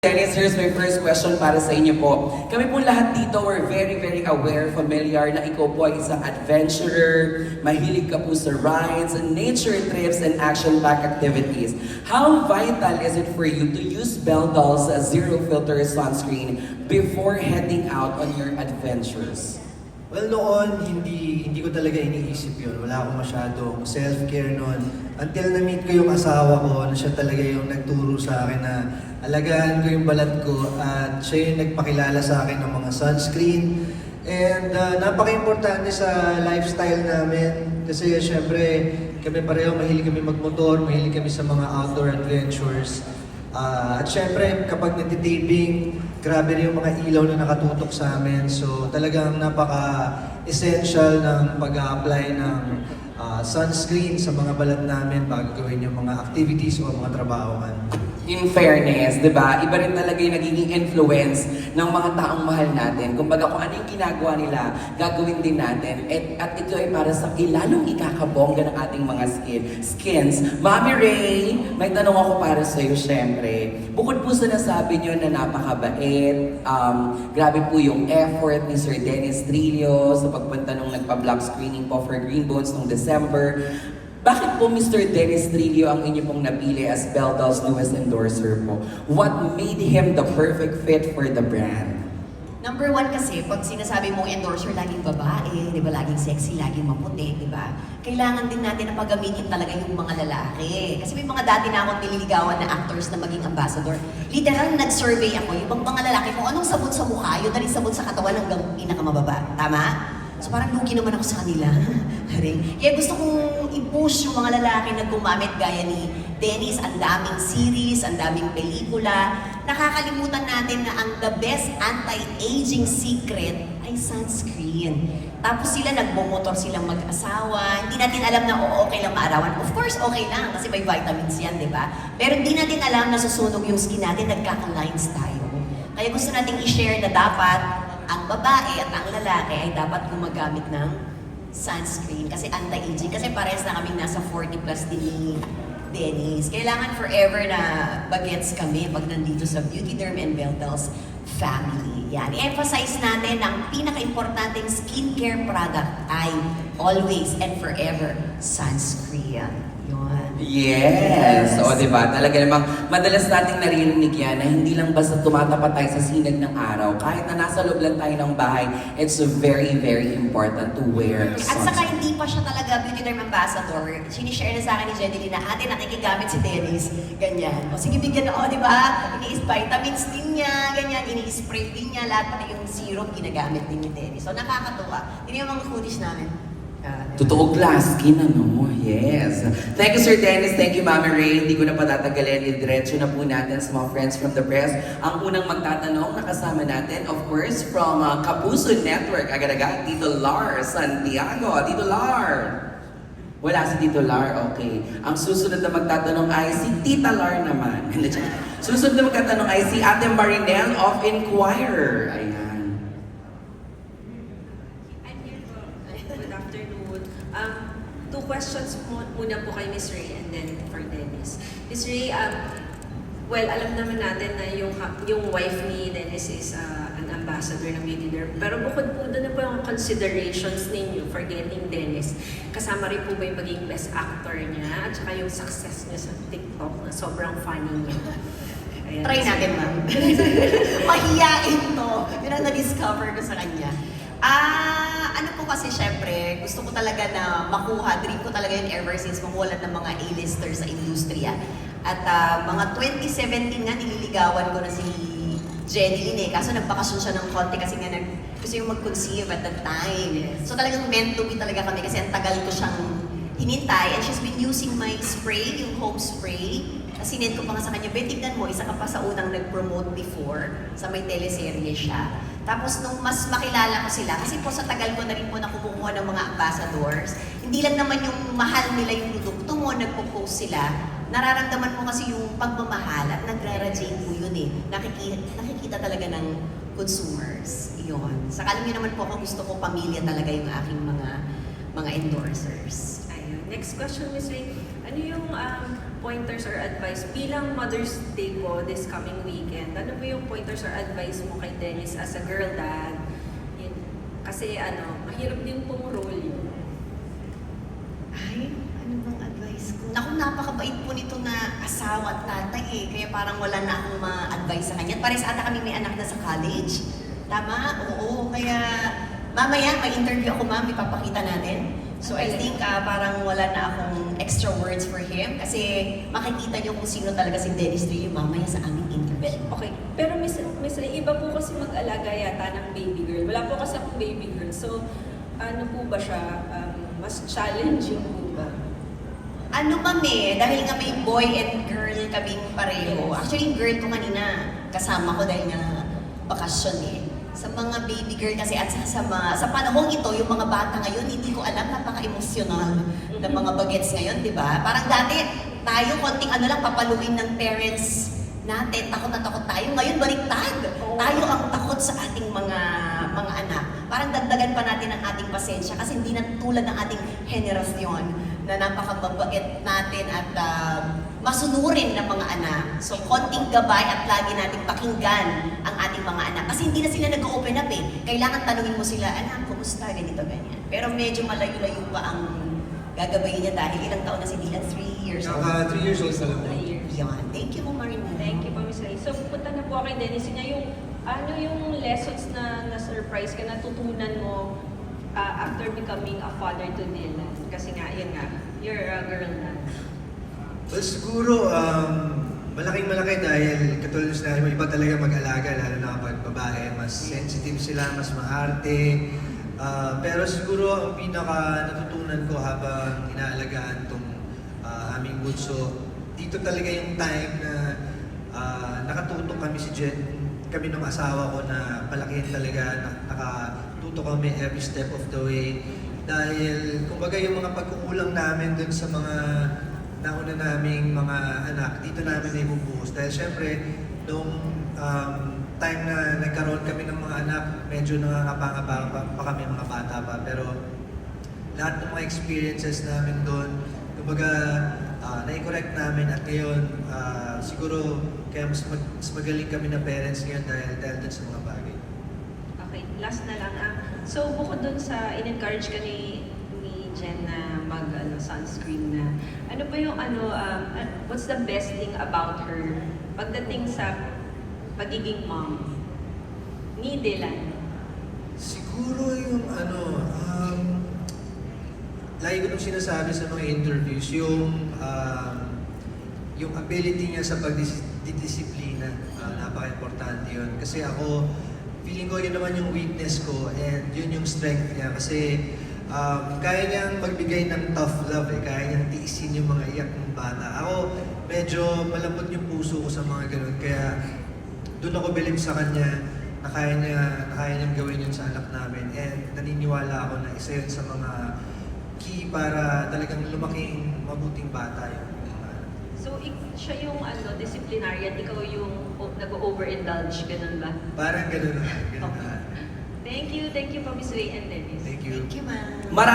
Dennis, here's my first question para sa inyo po. Kami po lahat dito, we're very, very aware, familiar na ikaw po ay isang adventurer, mahilig ka po sa rides, and nature trips, and action-packed activities. How vital is it for you to use Bell Doll's zero filter sunscreen before heading out on your adventures? Well, noon, hindi hindi ko talaga iniisip yun. Wala akong masyadong self-care noon. Until na-meet ko yung asawa ko, na siya talaga yung nagturo sa akin na alagaan ko yung balat ko at siya yung nagpakilala sa akin ng mga sunscreen. And uh, napaka-importante sa lifestyle namin kasi syempre kami pareho mahilig kami magmotor, mahilig kami sa mga outdoor adventures. Ah, at syempre, kapag nagtitaping, grabe rin yung mga ilaw na nakatutok sa amin. So talagang napaka-essential ng pag-apply ng ah, sunscreen sa mga balat namin bago gawin yung mga activities o mga trabahoan. In fairness, di ba? Iba rin talaga yung nagiging influence ng mga taong mahal natin. Kumbaga kung ano yung ginagawa nila, gagawin din natin. At, at ito ay para sa ilalong ikakabongga ng ating mga skin, skins. Mami Ray, may tanong ako para sa iyo, syempre. Bukod po sa nasabi niyo na napakabait, um, grabe po yung effort ni Sir Dennis Trillo sa pagpunta nung nagpa-block screening po for Green Bones noong December. Bakit po Mr. Dennis Trillo ang inyo pong napili as Beldal's newest endorser po? What made him the perfect fit for the brand? Number one kasi, pag sinasabi mong endorser, laging babae, di ba? Laging sexy, laging maputi, di ba? Kailangan din natin na pagamitin talaga yung mga lalaki. Kasi may mga dati na akong nililigawan na actors na maging ambassador. Literal, nag-survey ako, yung mga lalaki, kung anong sabot sa mukha, yun na rin sabot sa katawan hanggang pinakamababa. Tama? So parang lugi naman ako sa kanila. Haring. Kaya gusto kong i-push yung mga lalaki na gumamit gaya ni Dennis, ang daming series, ang daming pelikula. Nakakalimutan natin na ang the best anti-aging secret ay sunscreen. Tapos sila nagbomotor silang mag-asawa. Hindi natin alam na oo, okay lang maarawan. Of course, okay lang kasi may vitamins yan, di ba? Pero hindi natin alam na susunog yung skin natin, nagkaka-lines tayo. Kaya gusto nating i-share na dapat ang babae at ang lalaki ay dapat gumagamit ng sunscreen kasi anti-aging. Kasi parehas na kaming nasa 40 plus din ni Dennis. Kailangan forever na bagets kami pag nandito sa Beauty Derm and Beltels family. Yan. I-emphasize natin na ang pinaka-importanting skincare product ay always and forever sunscreen. Yun. Yes! O, di ba? Talaga namang madalas nating naririnig yan na hindi lang basta tumatapat tayo sa sinag ng araw. Kahit na nasa loob lang tayo ng bahay, it's very, very important to wear At saka hindi pa siya talaga beauty derm ambassador. Sinishare na sa akin ni Jenny na ate nakikigamit si Dennis. Ganyan. O sige, bigyan na, o di ba? Ini-is vitamins din niya, ganyan. Ini-spray din niya. Lahat pati yung serum ginagamit din ni Dennis. So nakakatuwa. Yun yung mga foodies namin. Totoo glass skin, ano? Yes. Thank you, Sir Dennis. Thank you, Mami Ray. Hindi ko na patatagalin. Diretso na po natin sa mga friends from the press. Ang unang magtatanong, nakasama natin, of course, from uh, Kapuso Network. Agad-agad, Tito Lar Santiago. Tito Lar. Wala si Tito Lar, okay. Ang susunod na magtatanong ay si Tita Lar naman. Susunod na magtatanong ay si Ate Marinel of Inquirer. Ayan. Questions mo, muna po kay Miss Ray and then for Dennis. Miss Ray, um, well, alam naman natin na yung, yung wife ni Dennis is uh, an ambassador ng Beauty Derm. Pero bukod po doon na po yung considerations ninyo for getting Dennis. Kasama rin po ba yung maging best actor niya at saka yung success niya sa TikTok na sobrang funny niya. Ayan. Try natin, ma'am. Mahiyain to. Yun ang na-discover ko sa kanya. Ah, ano po kasi syempre, gusto ko talaga na makuha, dream ko talaga yun ever since mamulat ng mga A-listers sa industriya. At ah, mga 2017 nga, nililigawan ko na si Jenny Lynn eh. Kaso nagbakasyon siya ng konti kasi nga nag, gusto yung mag-conceive at that time. So talagang meant to be talaga kami kasi ang tagal ko siyang hinintay and she's been using my spray, yung home spray. Kasi need ko pa nga sa kanya, Ben, tignan mo, isa ka pa sa unang nag-promote before, sa may teleserye siya. Tapos nung mas makilala ko sila, kasi po sa tagal ko na rin po na kumukuha ng mga ambassadors, hindi lang naman yung mahal nila yung produkto mo, nagpo-post sila, nararamdaman mo kasi yung pagmamahal at nagra-radiate po yun eh. Nakikita, nakikita talaga ng consumers. Yun. Sa alam niyo naman po ako, gusto ko pamilya talaga yung aking mga mga endorsers. Ayun. Next question, Miss Ray. Ano yung um, pointers or advice bilang Mother's Day po this coming weekend? Ano po yung pointers or advice mo kay Dennis as a girl dad? Yun. Kasi ano, mahirap din pong role yun. Ay, ano bang advice ko? Naku, napakabait po nito na asawa at tatay eh. Kaya parang wala na akong ma-advise sa kanya. Pares ata kami may anak na sa college. Tama? Oo. Kaya mamaya may interview ako ma'am, ipapakita natin. So I think ah, parang wala na akong extra words for him kasi makikita niyo kung sino talaga si Dennis Trillo mamaya sa aming interview. Okay, pero Miss, Miss Ray, iba po kasi mag-alaga yata ng baby girl. Wala po kasi akong baby girl. So, ano po ba siya? Um, mas challenging po ba? Ano kami, dahil nga may boy and girl kaming pareho. Actually, girl ko kanina, kasama ko dahil nga bakasyon eh. Sa mga baby girl kasi at sa, sa, mga, sa panahong ito, yung mga bata ngayon, hindi ko alam, napaka-emotional ng mga bagets ngayon, di ba? Parang dati, tayo, konting ano lang, papaluin ng parents natin, takot na takot tayo. Ngayon, baliktad. Tayo ang takot sa ating mga mga anak. Parang dagdagan pa natin ang ating pasensya kasi hindi na tulad ng ating henerasyon na napakamabait natin at ah, masunurin ng mga anak. So, konting gabay at lagi nating pakinggan ang ating mga anak. Kasi hindi na sila nag-open up eh. Kailangan tanungin mo sila, anak, kumusta, ganito, ganyan. Pero medyo malayo-layo pa ang gagabayin niya dahil ilang taon na si Dylan? Three years old. Naka 3 years old pa lang. Three years. Yan. Thank you, Marina. Thank you po, Miss Ray. So, punta na po kay Dennis. Yun yung, ano yung lessons na na-surprise ka, natutunan mo uh, after becoming a father to Dylan? Kasi nga, yun nga, you're a girl na. Well, siguro, um, malaking malaki dahil katulad sinabi mo, iba talaga mag-alaga, lalo na kapag babae, mas sensitive sila, mas maarte. Ah, pero siguro, ang pinaka natutunan ko habang inaalagaan itong aming bunso, dito talaga yung time na ah, nakatutok kami si Jen, kami ng asawa ko na palakihin talaga, na, nakatutok kami every step of the way. Dahil, kumbaga yung mga pagkukulang namin dun sa mga nauna naming mga anak, dito namin na ibubuhos. Dahil syempre, nung um, time na nagkaroon kami ng mga anak, medyo nangangapangapa pa, pa kami mga bata pa. Pero lahat ng mga experiences namin doon, kumbaga, uh, na-correct namin at ngayon, ah, siguro, kaya mas, mag, mas magaling kami na parents ngayon dahil, dahil dun sa mga bagay. Last na lang. Ah. So, bukod dun sa in-encourage ka ni, ni Jen na mag ano, sunscreen na, ano ba yung ano, um, what's the best thing about her pagdating sa pagiging mom ni Dylan? Siguro yung ano, um, lagi ko nung sinasabi sa mga interviews, yung um, yung ability niya sa pagdisiplina, uh, napaka-importante yun. Kasi ako, feeling ko yun naman yung weakness ko and yun yung strength niya. Kasi um, kaya niyang magbigay ng tough love eh, kaya niyang tiisin yung mga iyak ng bata. Ako, medyo malambot yung puso ko sa mga ganun. Kaya doon ako believe sa kanya na kaya niya, na kaya niyang gawin yun sa anak namin. And naniniwala ako na isa yun sa mga key para talagang lumaking mabuting bata anak. So, ik- siya yung ano, disciplinarian, ikaw yung o- nag-overindulge, ganun ba? Parang ganun na. Ganun na. Thank you, thank you po Miss Ray and Dennis. Thank you. Thank you, ma'am. Marami